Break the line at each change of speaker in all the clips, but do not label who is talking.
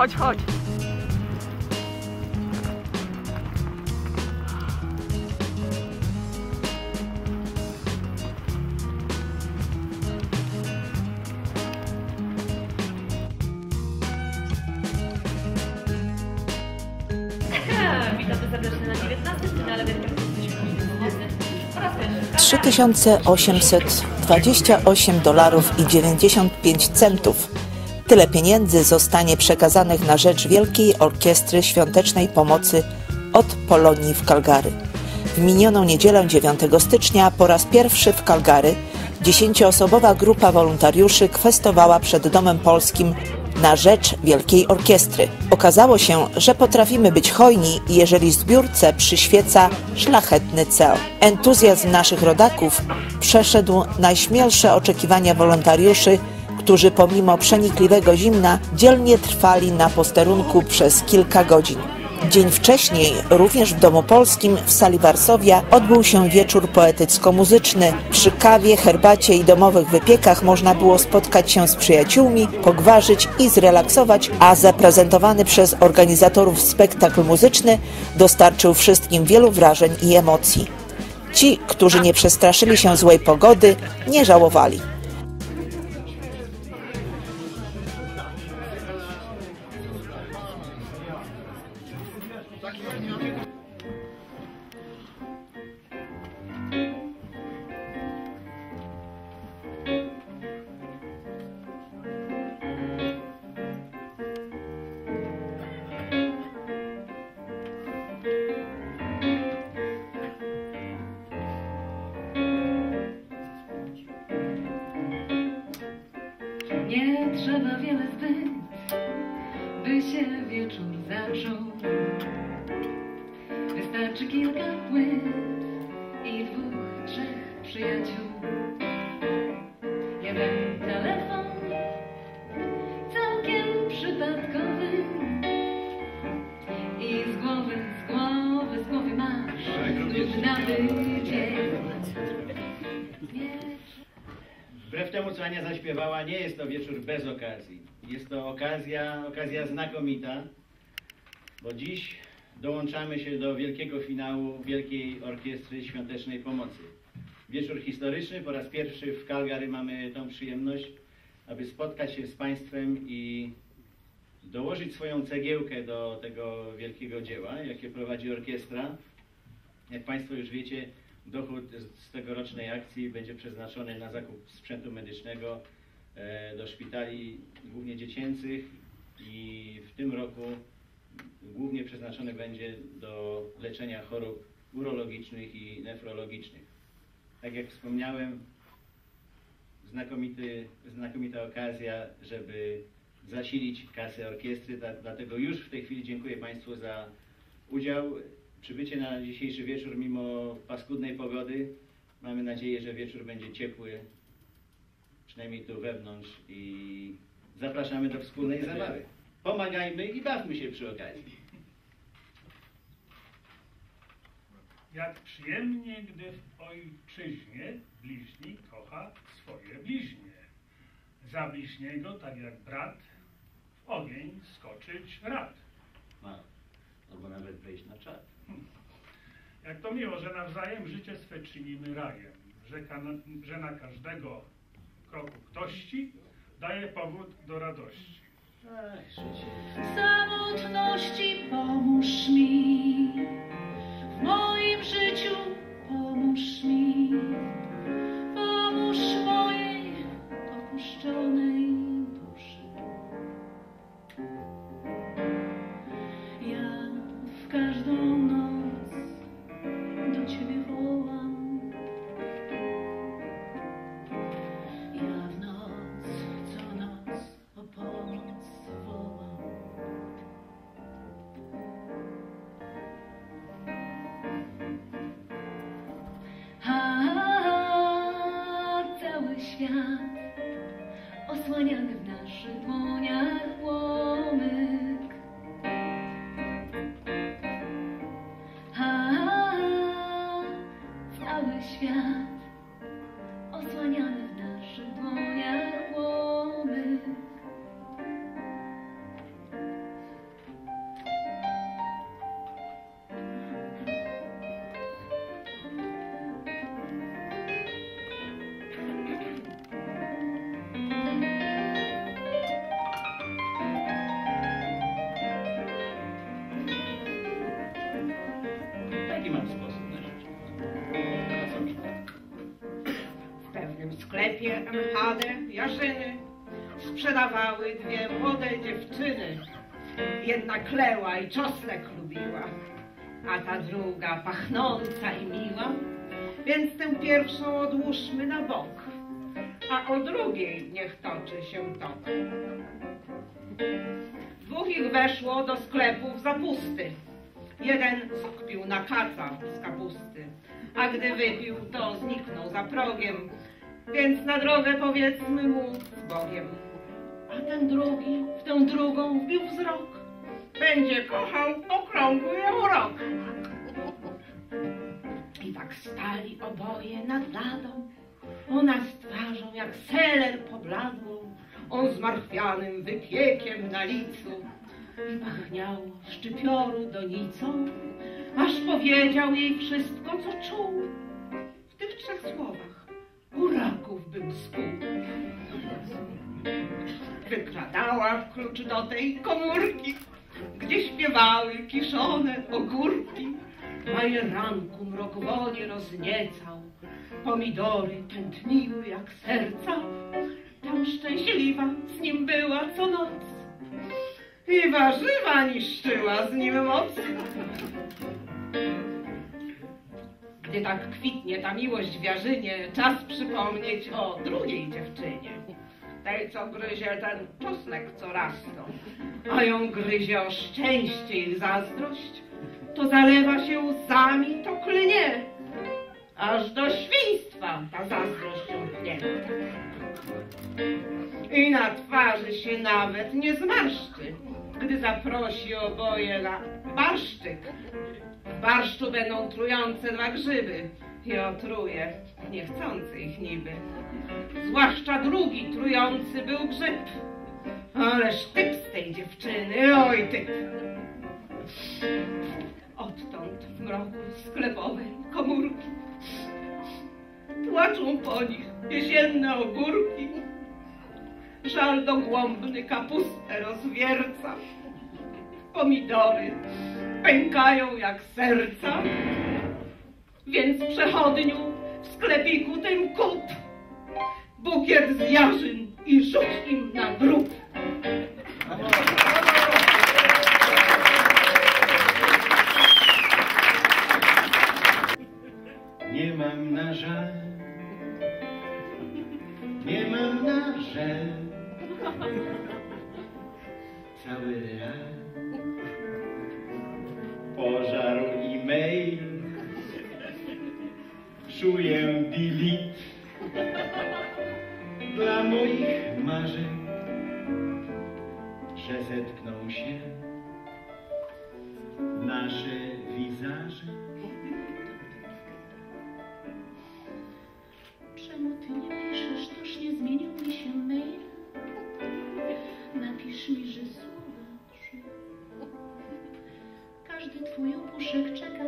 Chodź, chodź.
Witamy serdecznie na 19. finale Wielkiej Pomocy po raz pierwszy.
3828 dolarów i 95 centów. Tyle pieniędzy zostanie przekazanych na rzecz Wielkiej Orkiestry Świątecznej Pomocy od Polonii w Calgary. W minioną niedzielę 9 stycznia po raz pierwszy w Calgary dziesięcioosobowa grupa wolontariuszy kwestowała przed Domem Polskim na rzecz Wielkiej Orkiestry. Okazało się, że potrafimy być hojni, jeżeli zbiórce przyświeca szlachetny cel. Entuzjazm naszych rodaków przeszedł najśmielsze oczekiwania wolontariuszy, którzy pomimo przenikliwego zimna dzielnie trwali na posterunku przez kilka godzin. Dzień wcześniej, również w Domu Polskim w sali Warszawia, odbył się wieczór poetycko-muzyczny. Przy kawie, herbacie i domowych wypiekach można było spotkać się z przyjaciółmi, pogwarzyć i zrelaksować, a zaprezentowany przez organizatorów spektakl muzyczny dostarczył wszystkim wielu wrażeń i emocji. Ci, którzy nie przestraszyli się złej pogody, nie żałowali.
Wystarczy kilka płyt i dwóch, trzech przyjaciół. Jeden telefon, całkiem przypadkowy. I z głowy, z głowy, z głowy masz. Nie
Wbrew temu, co Ania zaśpiewała, nie jest to wieczór bez okazji. Jest to okazja, okazja znakomita, bo dziś dołączamy się do wielkiego finału Wielkiej Orkiestry Świątecznej Pomocy. Wieczór historyczny, po raz pierwszy w Calgary mamy tą przyjemność, aby spotkać się z Państwem i dołożyć swoją cegiełkę do tego wielkiego dzieła, jakie prowadzi orkiestra. Jak Państwo już wiecie, dochód z- tegorocznej akcji będzie przeznaczony na zakup sprzętu medycznego e, do szpitali, głównie dziecięcych i w tym roku głównie przeznaczony będzie do leczenia chorób urologicznych i nefrologicznych. Tak jak wspomniałem, znakomity, znakomita okazja, żeby zasilić kasę orkiestry, dla- dlatego już w tej chwili dziękuję Państwu za udział, przybycie na dzisiejszy wieczór mimo paskudnej pogody. Mamy nadzieję, że wieczór będzie ciepły, przynajmniej tu wewnątrz i zapraszamy do wspólnej zabawy. Pomagajmy i bawmy się przy okazji.
Jak przyjemnie, gdy w ojczyźnie bliźni kocha swoje bliźnie. Za bliźniego, tak jak brat, w ogień skoczyć rad.
Ma. Albo nawet wejść na czat.
Jak to miło, że nawzajem życie swe czynimy rajem, że, że na każdego kroku ktości daje powód do radości.
W samotności pomóż mi, w moim życiu pomóż mi, osłaniany w naszych dłoniach
sklepie MHD Jarzyny sprzedawały dwie młode dziewczyny. Jedna kleła i czosnek lubiła, a ta druga pachnąca i miła. Więc tę pierwszą odłóżmy na bok, a o drugiej niech toczy się tok. Dwóch ich weszło do sklepu w zapusty. Jeden sok pił na kaca z kapusty, a gdy wypił, to zniknął za progiem, więc na drogę powiedzmy mu z Bogiem. A ten drugi w tę drugą wbił wzrok, będzie kochał okrągły rok. I tak stali oboje nad ladą, ona z twarzą jak seler pobladłą, on zmarchwianym wypiekiem na licu i pachniało szczypioru donicą, aż powiedział jej wszystko, co czuł. W tych trzech słowach buraków bym skuł. Wykradała klucz do tej komórki, gdzie śpiewały kiszone ogórki. Majeranku mrok woli rozniecał, pomidory tętniły jak serca. Tam szczęśliwa z nim była co noc i warzywa niszczyła z nim moc. Gdy tak kwitnie ta miłość w Jarzynie, czas przypomnieć o drugiej dziewczynie. Tej, co gryzie ten czosnek co rasto, a ją gryzie o szczęście i zazdrość, to zalewa się łzami, to klnie, aż do świństwa ta zazdrość ją tnie. I na twarzy się nawet nie zmarszczy, gdy zaprosi oboje na barszczyk. W barszczu będą trujące dwa grzyby i otruje niechcący ich niby. Zwłaszcza drugi trujący był grzyb. Ależ typ z tej dziewczyny, oj typ. Odtąd w mroku sklepowej komórki płaczą po nich jesienne ogórki. Żal dogłębny kapustę rozwierca. Pomidory pękają jak serca. Więc przechodniu w sklepiku tym kup bukiet z jarzyn i rzuć im na grób.
Nie mam na żal, nie mam na żal. Cały real Czuję delete dla moich marzeń, że zetkną się nasze wizaże.
Czemu ty nie piszesz? Toż nie zmienił mi się mail. Napisz mi, że słowa. Każdy twój opuszek czeka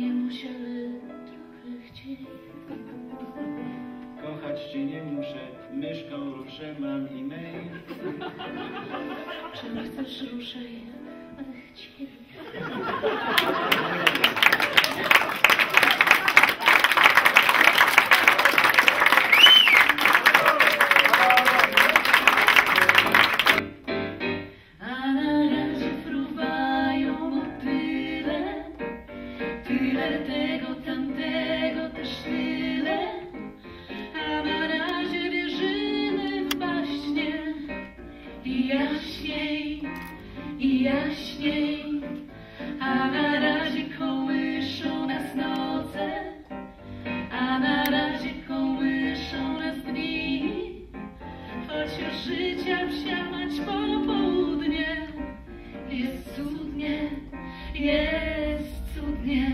Nie
musiały trochę chcieć.
Kochać cię nie muszę, myszką ruszę mam e-mail.
Czym chcesz ruszaj, ale chciej. się życia wsiamać popołudnie. Jest cudnie, jest cudnie.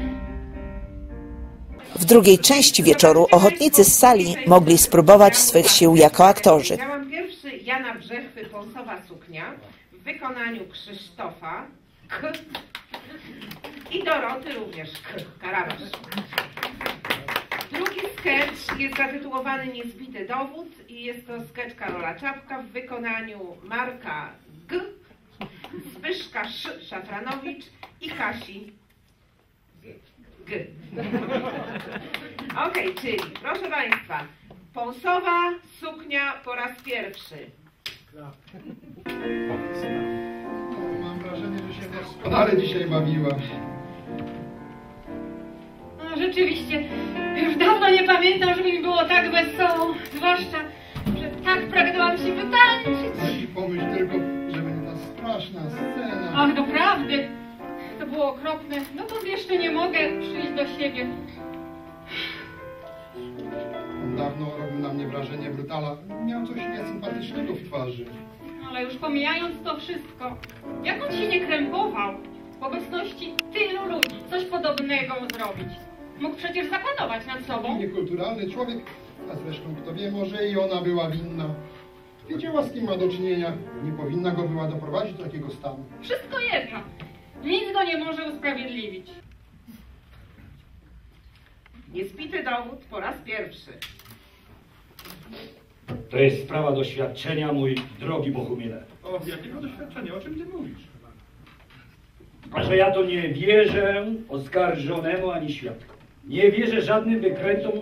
W
drugiej części wieczoru ochotnicy z sali mogli spróbować swych sił jako aktorzy.
Miałam pierwszy Jana Brzechwy Ponsowa Suknia w wykonaniu Krzysztofa i Doroty również K. Karabasz. Sketch jest zatytułowany Niezbity dowód i jest to sketch Karola Czapka w wykonaniu Marka G, Zbyszka Sz. Szafranowicz i Kasi G. Okej, czyli proszę Państwa, Pąsowa suknia po raz pierwszy.
Mam wrażenie, że się doskonale dzisiaj bawiłaś.
No, rzeczywiście, już dawno nie pamiętam, żeby mi było tak wesoło. Zwłaszcza, że tak pragnęłam się wytańczyć.
I pomyśl tylko, że będzie ta straszna scena.
Ach, doprawdy, to było okropne. No to jeszcze nie mogę przyjść do siebie.
On dawno robił na mnie wrażenie brutala. Miał coś niesympatycznego w twarzy.
Ale już pomijając to wszystko, jak on się nie krępował w obecności tylu ludzi, coś podobnego zrobić. Mógł przecież zapanować nad sobą.
Niekulturalny człowiek, a zresztą kto wie, może i ona była winna. Wiedziała z kim ma do czynienia. Nie powinna go była doprowadzić do takiego stanu.
Wszystko jedno. Nic go nie może usprawiedliwić.
Niezbity dowód po raz pierwszy.
To jest sprawa doświadczenia, mój drogi Bohumile.
O, jakiego doświadczenia? O czym ty mówisz?
A że ja to nie wierzę oskarżonemu ani świadkom. Nie wierzę żadnym wykrętom,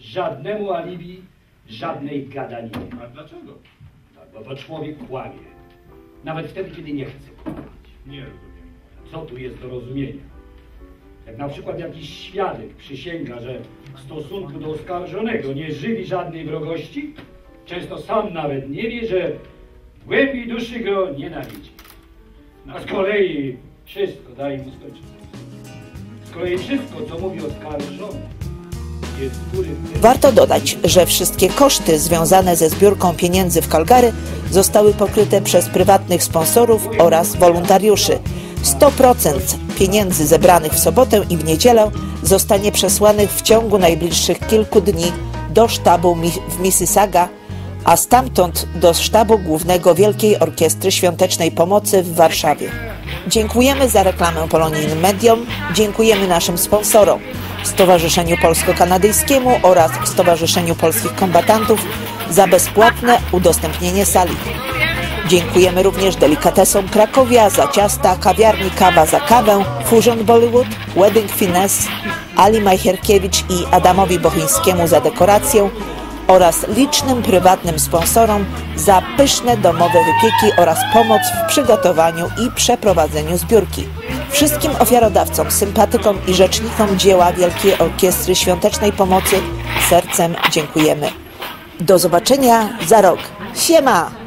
żadnemu alibi, żadnej gadaninie.
A dlaczego?
Tak, bo to człowiek kłamie. Nawet wtedy, kiedy nie chce kłamać.
Nie rozumiem.
Co tu jest do rozumienia? Jak na przykład jakiś świadek przysięga, że w stosunku do oskarżonego nie żywi żadnej wrogości, często sam nawet nie wie, że w głębi duszy go nienawidzi. A z kolei wszystko, daj mu skończyć.
Warto dodać, że wszystkie koszty związane ze zbiórką pieniędzy w Calgary zostały pokryte przez prywatnych sponsorów oraz wolontariuszy. 100% pieniędzy zebranych w sobotę i w niedzielę zostanie przesłanych w ciągu najbliższych kilku dni do sztabu w Mississauga, a stamtąd do sztabu głównego Wielkiej Orkiestry Świątecznej Pomocy w Warszawie. Dziękujemy za reklamę polonijnym mediom, dziękujemy naszym sponsorom Stowarzyszeniu Polsko-Kanadyjskiemu oraz Stowarzyszeniu Polskich Kombatantów za bezpłatne udostępnienie sali. Dziękujemy również delikatesom Krakowia za ciasta, kawiarni Kawa za kawę, Fusion Bollywood, Wedding Finesse, Ali Majcherkiewicz i Adamowi Bochińskiemu za dekorację oraz licznym prywatnym sponsorom za pyszne domowe wypieki oraz pomoc w przygotowaniu i przeprowadzeniu zbiórki. Wszystkim ofiarodawcom, sympatykom i rzecznikom dzieła Wielkiej Orkiestry Świątecznej Pomocy sercem dziękujemy. Do zobaczenia za rok. Siema!